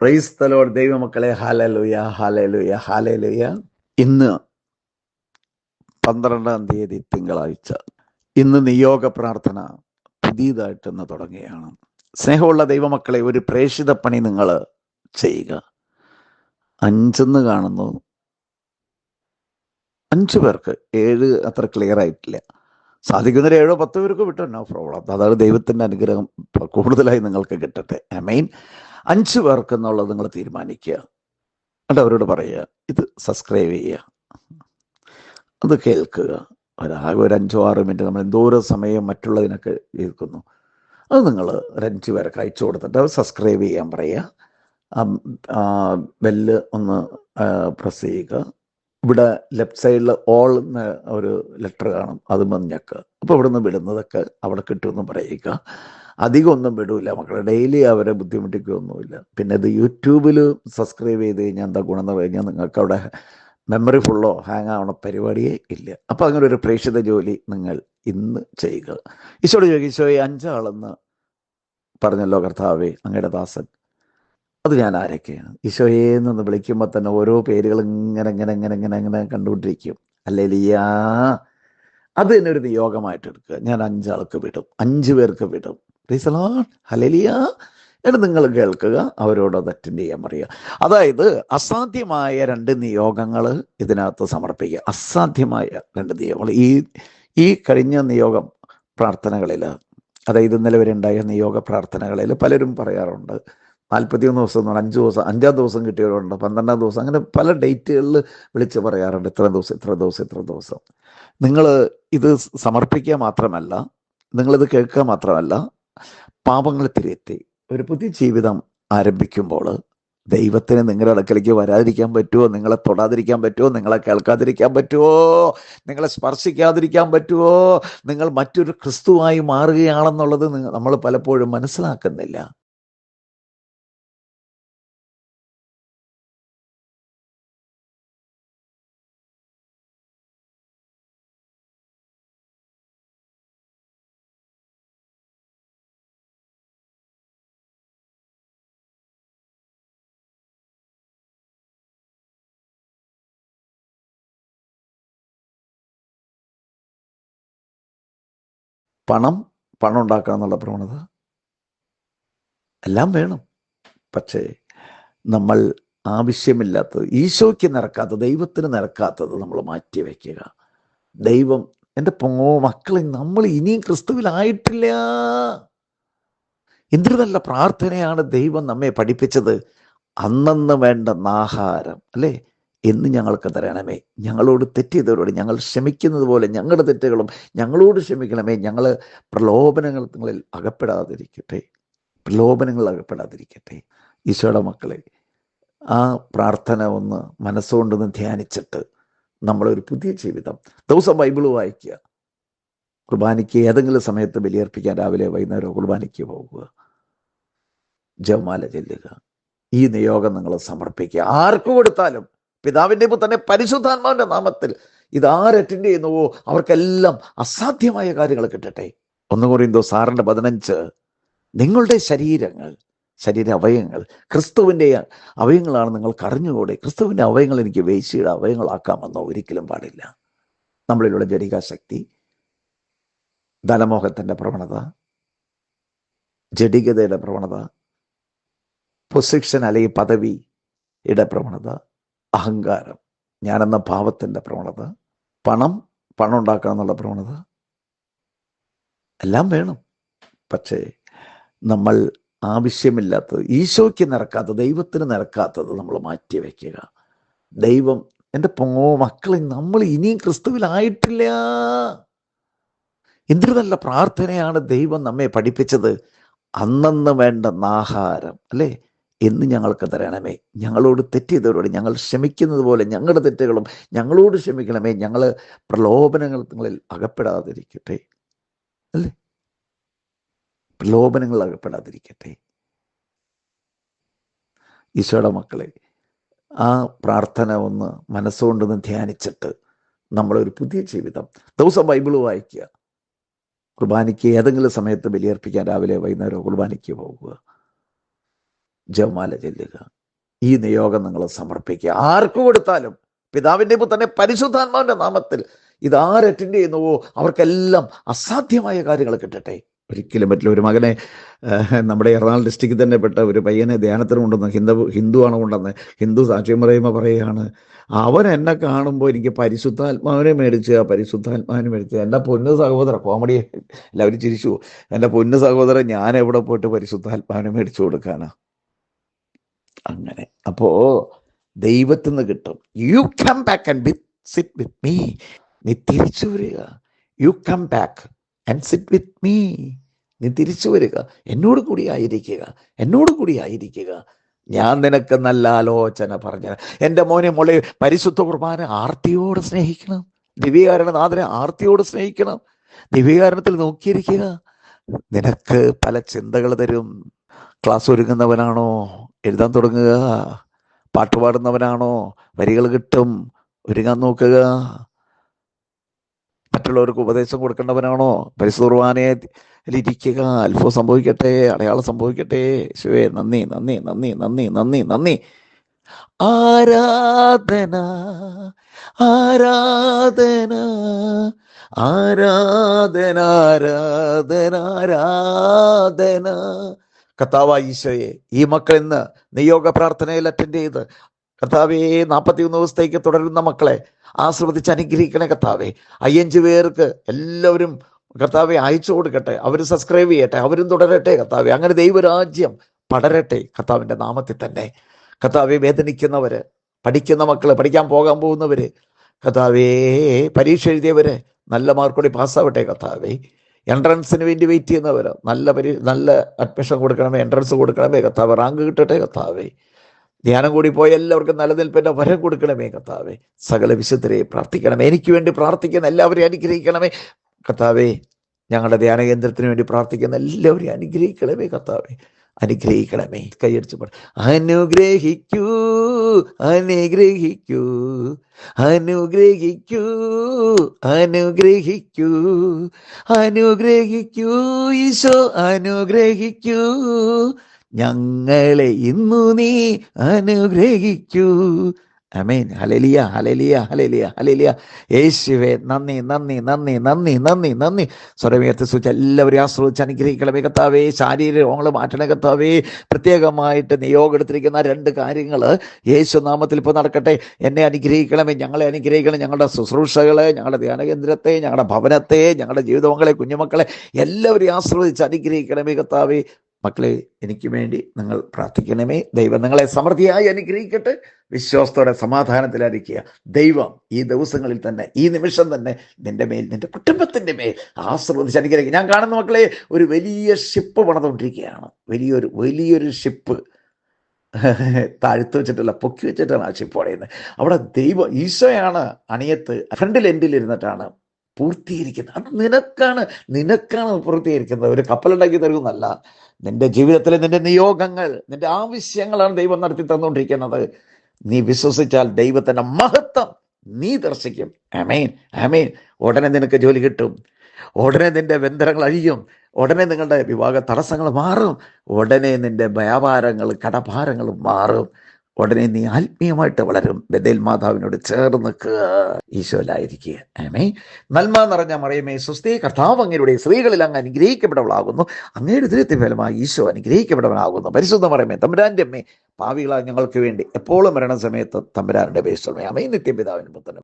Price തലോട് ദൈവമക്കളെ ഹാലലുയ ഹാലലുയ ഹാലലുയ ഇന്ന് പന്ത്രണ്ടാം തീയതി തിങ്കളാഴ്ച. ഇന്ന് നിയോഗ പ്രാർത്ഥന പുതിയതായിട്ടൊന്ന് തുടങ്ങുകയാണ്. സ്നേഹമുള്ള ദൈവമക്കളെ ഒരു പ്രേക്ഷിത പണി നിങ്ങൾ ചെയ്യുക. അഞ്ചെന്ന് കാണുന്നു. അഞ്ചു പേർക്ക് ഏഴ് അത്ര ക്ലിയർ ആയിട്ടില്ല. സാധിക്കുന്നൊരു ഏഴോ പത്തോ പേർക്ക് വിട്ടോ നോ പ്രോബ്ലം. അതാണ് ദൈവത്തിന്റെ അനുഗ്രഹം കൂടുതലായി നിങ്ങൾക്ക് കിട്ടട്ടെ. ഐ മീൻ അഞ്ചു പേർക്ക് എന്നുള്ളത് നിങ്ങൾ തീരുമാനിക്കുക. എന്നിട്ട് അവരോട് പറയുക ഇത് സബ്സ്ക്രൈബ് ചെയ്യുക. അത് കേൾക്കുക. ഒരാകെ ഒരു അഞ്ചോ ആറ് മിനിറ്റ് നമ്മൾ എന്തോരം സമയം മറ്റുള്ളതിനൊക്കെ കേൾക്കുന്നു അത് നിങ്ങൾ ഒരു അഞ്ച് പേർക്ക് അയച്ചു കൊടുത്തിട്ട് അത് സബ്സ്ക്രൈബ് ചെയ്യാൻ പറയുക. ബെല്ല് ഒന്ന് പ്രസ് ചെയ്യുക. ഇവിടെ ലെഫ്റ്റ് സൈഡിൽ ഓൾ എന്ന ഒരു ലെറ്റർ കാണും. അത് മഞ്ഞക്ക് അപ്പോൾ ഇവിടുന്ന് വിടുന്നതൊക്കെ അവിടെ കിട്ടുമെന്ന് പറയുക. അധികം ഒന്നും വിടൂല. മക്കളെ ഡെയിലി അവരെ ബുദ്ധിമുട്ടിക്കുകയൊന്നുമില്ല പിന്നെ ഇത് യൂട്യൂബിൽ സബ്സ്ക്രൈബ് ചെയ്ത് കഴിഞ്ഞാൽ എന്താ ഗുണം എന്ന് കഴിഞ്ഞാൽ നിങ്ങൾക്ക് അവിടെ മെമ്മറി ഫുള്ളോ ഹാങ് ആവണ പരിപാടിയേ ഇല്ല. അപ്പം അങ്ങനെ ഒരു പ്രേക്ഷിത ജോലി നിങ്ങൾ ഇന്ന് ചെയ്യുക. ഈശോട് ഈ അഞ്ചാളെന്ന് പറഞ്ഞല്ലോ കർത്താവേ അങ്ങയുടെ ദാസൻ. അത് ഞാൻ ആരൊക്കെയാണ്? ഈശോയെ എന്ന് വിളിക്കുമ്പോൾ തന്നെ ഓരോ പേരുകൾ ഇങ്ങനെ ഇങ്ങനെ ഇങ്ങനെ ഇങ്ങനെ ഇങ്ങനെ കണ്ടുകൊണ്ടിരിക്കും. അല്ലേ ലിയാ അത് തന്നെ ഒരു നിയോഗമായിട്ട് എടുക്കുക. ഞാൻ അഞ്ചാൾക്ക് വിടും. അഞ്ച് പേർക്ക് വിടും. ഹലലിയ എന്നിട്ട് നിങ്ങൾ കേൾക്കുക അവരോട് അറ്റൻഡ് ചെയ്യാൻ പറയുക. അതായത് അസാധ്യമായ രണ്ട് നിയോഗങ്ങൾ ഇതിനകത്ത് സമർപ്പിക്കുക. അസാധ്യമായ രണ്ട് നിയോഗങ്ങൾ. ഈ ഈ കഴിഞ്ഞ നിയോഗം പ്രാർത്ഥനകളിൽ അതായത് ഇന്നലെ വരെ ഉണ്ടായ നിയോഗ പ്രാർത്ഥനകളിൽ പലരും പറയാറുണ്ട്. നാൽപ്പത്തിയൊന്ന് ദിവസം എന്ന് അഞ്ച് ദിവസം അഞ്ചാം ദിവസം കിട്ടിയവരുണ്ട് പന്ത്രണ്ടാം ദിവസം അങ്ങനെ പല ഡേറ്റുകളിൽ വിളിച്ച് പറയാറുണ്ട്. ഇത്ര ദിവസം ഇത്ര ദിവസം ഇത്ര ദിവസം. നിങ്ങൾ ഇത് സമർപ്പിക്കുക മാത്രമല്ല നിങ്ങളിത് കേൾക്കുക മാത്രമല്ല പാപങ്ങൾ തിരുത്തി ഒരു പുതിയ ജീവിതം ആരംഭിക്കുമ്പോൾ ദൈവത്തിന് നിങ്ങളുടെ അടുക്കലേക്ക് വരാതിരിക്കാൻ പറ്റുമോ നിങ്ങളെ തൊടാതിരിക്കാൻ പറ്റുമോ നിങ്ങളെ കേൾക്കാതിരിക്കാൻ പറ്റുമോ നിങ്ങളെ സ്പർശിക്കാതിരിക്കാൻ പറ്റുമോ നിങ്ങൾ മറ്റൊരു ക്രിസ്തുവായി മാറുകയാണെന്നുള്ളത് നമ്മൾ പലപ്പോഴും മനസ്സിലാക്കുന്നില്ല. പണം പണം ഉണ്ടാക്കുക എന്നുള്ള പ്രവണത എല്ലാം വേണം. പക്ഷേ നമ്മൾ ആവശ്യമില്ലാത്തത് ഈശോയ്ക്ക് നിരക്കാത്ത ദൈവത്തിന് നിരക്കാത്തത് നമ്മൾ മാറ്റി വയ്ക്കുക. ദൈവം എന്റെ പൊങ്ങോ മക്കളെ നമ്മൾ ഇനിയും ക്രിസ്തുവിലായിട്ടില്ല. എന്തൊരു നല്ല പ്രാർത്ഥനയാണ് ദൈവം നമ്മെ പഠിപ്പിച്ചത്. അന്നന്ന് വേണ്ട ആഹാരം അല്ലേ? എന്ന് ഞങ്ങൾക്ക് തരണമേ. ഞങ്ങളോട് തെറ്റിയതവരോട് ഞങ്ങൾ ക്ഷമിക്കുന്നത് പോലെ ഞങ്ങളുടെ തെറ്റുകളും ഞങ്ങളോട് ക്ഷമിക്കണമേ. ഞങ്ങൾ പ്രലോഭനങ്ങളിൽ അകപ്പെടാതിരിക്കട്ടെ. പ്രലോഭനങ്ങൾ അകപ്പെടാതിരിക്കട്ടെ. ഈശോയുടെ മക്കളെ ആ പ്രാർത്ഥന ഒന്ന് മനസ്സുകൊണ്ടൊന്ന് ധ്യാനിച്ചിട്ട് നമ്മളൊരു പുതിയ ജീവിതം ദിവസം ബൈബിൾ വായിക്കുക. കുർബാനയ്ക്ക് ഏതെങ്കിലും സമയത്ത് ബലിയർപ്പിക്കാൻ രാവിലെ വൈകുന്നേരം കുർബാനയ്ക്ക് പോകുക ജവമാല ചെല്ലുക. ഈ നിയോഗം നിങ്ങൾ സമർപ്പിക്കുക. ആർക്ക് കൊടുത്താലും പിതാവിന്റെ പുത്രനെ പരിശുദ്ധാത്മാവിന്റെ നാമത്തിൽ ഇത് ആര് അറ്റൻഡ് ചെയ്യുന്നുവോ അവർക്കെല്ലാം അസാധ്യമായ കാര്യങ്ങൾ കിട്ടട്ടെ. ഒന്ന് ഒന്നുകൂറിന്തോ സാറിന്റെ പതിനഞ്ച് നിങ്ങളുടെ ശരീരങ്ങൾ ശരീര അവയവങ്ങൾ ക്രിസ്തുവിന്റെ അവയങ്ങളാണ് നിങ്ങൾ അറിഞ്ഞുകൂടെ. ക്രിസ്തുവിന്റെ അവയങ്ങൾ എനിക്ക് വേശിയുടെ അവയങ്ങളാക്കാമെന്നോ ഒരിക്കലും പാടില്ല. നമ്മളിലുള്ള ജടികാശക്തി ധനമോഹത്തിന്റെ പ്രവണത ജടികതയുടെ പ്രവണത പൊസിഷൻ അല്ലെങ്കിൽ പദവിയുടെ പ്രവണത അഹങ്കാരം. ഞാനെന്ന ഭാവത്തിന്റെ പ്രവണത പണം പണം ഉണ്ടാക്കുക എന്നുള്ള പ്രവണത എല്ലാം വേണം. പക്ഷേ നമ്മൾ ആവശ്യമില്ലാത്തത് ഈശോയ്ക്ക് നിറക്കാത്ത ദൈവത്തിന് നിറക്കാത്തത് നമ്മൾ മാറ്റി വയ്ക്കുക ദൈവം എന്റെ പൊങ്ങോ മക്കളെ നമ്മൾ ഇനിയും ക്രിസ്തുവിലായിട്ടില്ല. എന്തൊരു നല്ല പ്രാർത്ഥനയാണ് ദൈവം നമ്മെ പഠിപ്പിച്ചത്. അന്നന്ന് വേണ്ട നാഹാരം അല്ലേ? എന്ന് ഞങ്ങൾക്ക് തരണമേ. ഞങ്ങളോട് തെറ്റിയതവരോട് ഞങ്ങൾ ക്ഷമിക്കുന്നത് പോലെ ഞങ്ങളുടെ തെറ്റുകളും ഞങ്ങളോട് ക്ഷമിക്കണമേ. ഞങ്ങൾ പ്രലോഭനങ്ങളിൽ അകപ്പെടാതിരിക്കട്ടെ. അല്ലേ? പ്രലോഭനങ്ങൾ അകപ്പെടാതിരിക്കട്ടെ. ഈശോയുടെ മക്കളെ ആ പ്രാർത്ഥന ഒന്ന് മനസ്സുകൊണ്ടൊന്ന് ധ്യാനിച്ചിട്ട് നമ്മളൊരു പുതിയ ജീവിതം ദിവസം ബൈബിൾ വായിക്കുക. കുർബാനയ്ക്ക് ഏതെങ്കിലും സമയത്ത് ബലിയർപ്പിക്കാൻ രാവിലെ വൈകുന്നേരം കുർബാനയ്ക്ക് പോകുക ജവമാല ചെല്ലുക. ഈ നിയോഗം നിങ്ങൾ സമർപ്പിക്കുക. ആർക്ക് കൊടുത്താലും പിതാവിന്റെ പുത്രനെ പരിശുദ്ധാത്മാവിന്റെ നാമത്തിൽ ഇത് ആര് അറ്റൻഡ് ചെയ്യുന്നുവോ അവർക്കെല്ലാം അസാധ്യമായ കാര്യങ്ങൾ കിട്ടട്ടെ. ഒരിക്കലും പറ്റില്ല. ഒരു മകനെ നമ്മുടെ എറണാകുളം ഡിസ്ട്രിക്റ്റിൽ തന്നെ പെട്ട ഒരു പയ്യനെ ധ്യാനത്തിന് കൊണ്ടുവന്ന് ഹിന്ദു ഹിന്ദുവാണ് കൊണ്ടുവന്ന് ഹിന്ദു സാക്ഷ്യം പറയുമ്പോൾ പറയുകയാണ് അവൻ എന്നെ കാണുമ്പോൾ എനിക്ക് പരിശുദ്ധാത്മാവിനെ മേടിച്ച് ആ പരിശുദ്ധാത്മാവിനെ മേടിച്ച്. എന്റെ പൊന്നു സഹോദര കോമഡി എല്ലാവരും ചിരിച്ചു. എന്റെ പൊന്നു സഹോദരൻ ഞാൻ എവിടെ പോയിട്ട് പരിശുദ്ധാത്മാവിനെ മേടിച്ചു കൊടുക്കാനാ? അങ്ങനെ. അപ്പോ ദൈവത്തിൽ നിന്ന് കിട്ടും. You come back and with sit with me നീ തിരിച്ചു വരിക. You come back and sit with me നീ തിരിച്ചു വരിക. എന്നോട് കൂടി ആയിരിക്കുക. എന്നോട് കൂടി ആയിരിക്കുക. ഞാൻ നിനക്ക് നല്ല ആലോചന പറഞ്ഞു എന്റെ മോനെ മോളെ പരിശുദ്ധ കുർബാന ആർത്തിയോട് സ്നേഹിക്കണം. ദിവ്യകാരണ നാഥനെ ആർത്തിയോട് സ്നേഹിക്കണം. ദിവ്യകാരണത്തിൽ നോക്കിയിരിക്കുക. നിനക്ക് പല ചിന്തകൾ തരും. ക്ലാസ് ഒരുങ്ങുന്നവനാണോ? എഴുതാൻ തുടങ്ങുക. പാട്ടുപാടുന്നവനാണോ വരികൾ കിട്ടും. ഒരുങ്ങാൻ നോക്കുക. മറ്റുള്ളവർക്ക് ഉപദേശം കൊടുക്കേണ്ടവനാണോ? ഇരിക്കുക. അത്ഭുതം സംഭവിക്കട്ടെ. അടയാളം സംഭവിക്കട്ടെ. ശിവേ നന്ദി നന്ദി നന്ദി നന്ദി നന്ദി നന്ദി. ആരാധന ആരാധന ആരാധന ആരാധന ആരാധന. കർത്താവ ഈശോയെ ഈ മക്കൾ ഇന്ന് നിയോഗ പ്രാർത്ഥനയിൽ അറ്റൻഡ് ചെയ്ത് കർത്താവേ നാൽപ്പത്തിയൊന്ന് ദിവസത്തേക്ക് തുടരുന്ന മക്കളെ ആസ്വദിച്ച് അനുഗ്രഹിക്കണേ കർത്താവേ. അയ്യഞ്ച് പേർക്ക് എല്ലാവരും കർത്താവെ അയച്ചു കൊടുക്കട്ടെ അവർ സബ്സ്ക്രൈബ് ചെയ്യട്ടെ അവരും തുടരട്ടെ കർത്താവെ. അങ്ങനെ ദൈവരാജ്യം പടരട്ടെ കർത്താവിന്റെ നാമത്തിൽ തന്നെ. കർത്താവെ വേദനിക്കുന്നവര് പഠിക്കുന്ന മക്കൾ പഠിക്കാൻ പോകാൻ പോകുന്നവര് കർത്താവേ പരീക്ഷ എഴുതിയവര് നല്ല മാർക്കോടെ പാസ്സാവട്ടെ കർത്താവേ. എൻട്രൻസിന് വേണ്ടി വെയിറ്റ് ചെയ്യുന്നവർ നല്ല പരി നല്ല അഡ്മിഷൻ കൊടുക്കണമേ എൻട്രൻസ് കൊടുക്കണമേ കത്താവ് റാങ്ക് കിട്ടട്ടെ കത്താവേ ധ്യാനം കൂടി പോയ എല്ലാവർക്കും നിലനിൽപ്പിന്റെ വരം കൊടുക്കണമേ കത്താവേ സകല വിശുദ്ധരെ പ്രാർത്ഥിക്കണമേ എനിക്ക് വേണ്ടി പ്രാർത്ഥിക്കുന്ന എല്ലാവരെയും അനുഗ്രഹിക്കണമേ. കത്താവേ ഞങ്ങളുടെ ധ്യാന കേന്ദ്രത്തിന് വേണ്ടി പ്രാർത്ഥിക്കുന്ന എല്ലാവരെയും അനുഗ്രഹിക്കണമേ കർത്താവേ. അനുഗ്രഹിക്കണമേ. കൈയടിച്ച് അനുഗ്രഹിക്കൂ അനുഗ്രഹിക്കൂ അനുഗ്രഹിക്കൂ അനുഗ്രഹിക്കൂ അനുഗ്രഹിക്കൂ ഈശോ അനുഗ്രഹിക്കൂ. ഞങ്ങളെ ഇന്നു നീ അനുഗ്രഹിക്കൂ. അമേൻ ഹലലിയ ഹലലിയ ഹലലിയ ഹലലിയ യേശുവേ നന്ദി നന്ദി നന്ദി നന്ദി നന്ദി നന്ദി. സ്വരമേത്ത് സൂചിച്ച് എല്ലാവരും ആശ്രയിച്ച് അനുഗ്രഹിക്കണമേ കത്താവേ ശാരീരിക രോഗങ്ങൾ മാറ്റണ കത്താവേ പ്രത്യേകമായിട്ട് നിയോഗം എടുത്തിരിക്കുന്ന രണ്ട് കാര്യങ്ങൾ യേശു നാമത്തിൽ ഇപ്പോൾ നടക്കട്ടെ. എന്നെ അനുഗ്രഹിക്കണമേ ഞങ്ങളെ അനുഗ്രഹിക്കണം ഞങ്ങളുടെ ശുശ്രൂഷകളെ ഞങ്ങളുടെ ധ്യാനകേന്ദ്രത്തെ ഞങ്ങളുടെ ഭവനത്തെ ഞങ്ങളുടെ ജീവിതങ്ങളെ കുഞ്ഞുമക്കളെ എല്ലാവരും ആശ്രയിച്ച് അനുഗ്രഹിക്കണമേ കത്താവേ മക്കളെ എനിക്ക് വേണ്ടി നിങ്ങൾ പ്രാർത്ഥിക്കണമേ. ദൈവം നിങ്ങളെ സമൃദ്ധിയായി അനുഗ്രഹിക്കട്ടെ. വിശ്വാസത്തോടെ സമാധാനത്തിലായിരിക്കുക. ദൈവം ഈ ദിവസങ്ങളിൽ തന്നെ ഈ നിമിഷം തന്നെ നിന്റെ മേൽ നിന്റെ കുടുംബത്തിന്റെ മേൽ ആശ്രവദിച്ച് അനുഗ്രഹിക്കുക. ഞാൻ കാണുന്ന മക്കളെ ഒരു വലിയ ഷിപ്പ് പണിതുകൊണ്ടിരിക്കുകയാണ്. വലിയൊരു വലിയൊരു ഷിപ്പ് താഴ്ത്തു വെച്ചിട്ടല്ല പൊക്കി വെച്ചിട്ടാണ് ആ ഷിപ്പ് പടയുന്നത് അവിടെ ദൈവം ഈശോയാണ് അണിയത്ത് ഫ്രണ്ടിൽ എൻഡിൽ ഇരുന്നിട്ടാണ് പൂർത്തീകരിക്കുന്നത്. അത് നിനക്കാണ് നിനക്കാണ് പൂർത്തീകരിക്കുന്നത്. ഒരു കപ്പലുണ്ടാക്കി തരുന്നതല്ല. നിന്റെ ജീവിതത്തിലെ നിന്റെ നിയോഗങ്ങൾ നിന്റെ ആവശ്യങ്ങളാണ് ദൈവം നടത്തി തന്നുകൊണ്ടിരിക്കുന്നത്. നീ വിശ്വസിച്ചാൽ ദൈവത്തിന്റെ മഹത്വം നീ ദർശിക്കും. അമേൻ അമേൻ ഉടനെ നിനക്ക് ജോലി കിട്ടും. ഉടനെ നിന്റെ ബന്ധനങ്ങൾ അഴിയും. ഉടനെ നിങ്ങളുടെ വിവാഹ തടസ്സങ്ങൾ മാറും. ഉടനെ നിന്റെ വ്യാപാരങ്ങൾ കടഭാരങ്ങൾ മാറും. ഉടനെ നീ ആത്മീയമായിട്ട് വളരും. ബദേൽ മാതാവിനോട് ചേർന്ന് നിൽക്കുക. ഈശോലായിരിക്കുക ആമേ നന്മ നിറഞ്ഞ മറിയമേ സുസ്ഥി കർത്താവ് അങ്ങയുടെ സ്ത്രീകളിൽ അങ്ങ് അനുഗ്രഹിക്കപ്പെട്ടവളാകുന്നു. അങ്ങയുടെ ദുരിതത്തിന് ഫലമായി ഈശോ അനുഗ്രഹിക്കപ്പെട്ടവനാകുന്നു. പരിശുദ്ധ മറിയമേ തമ്പുരാന്റെ അമ്മേ പാവികളാ ഞങ്ങൾക്ക് വേണ്ടി എപ്പോഴും മരണ സമയത്ത് തമ്പുരാന്റെ പേശമേ അമേ നിത്യപിതാവിന് പുത്രനും.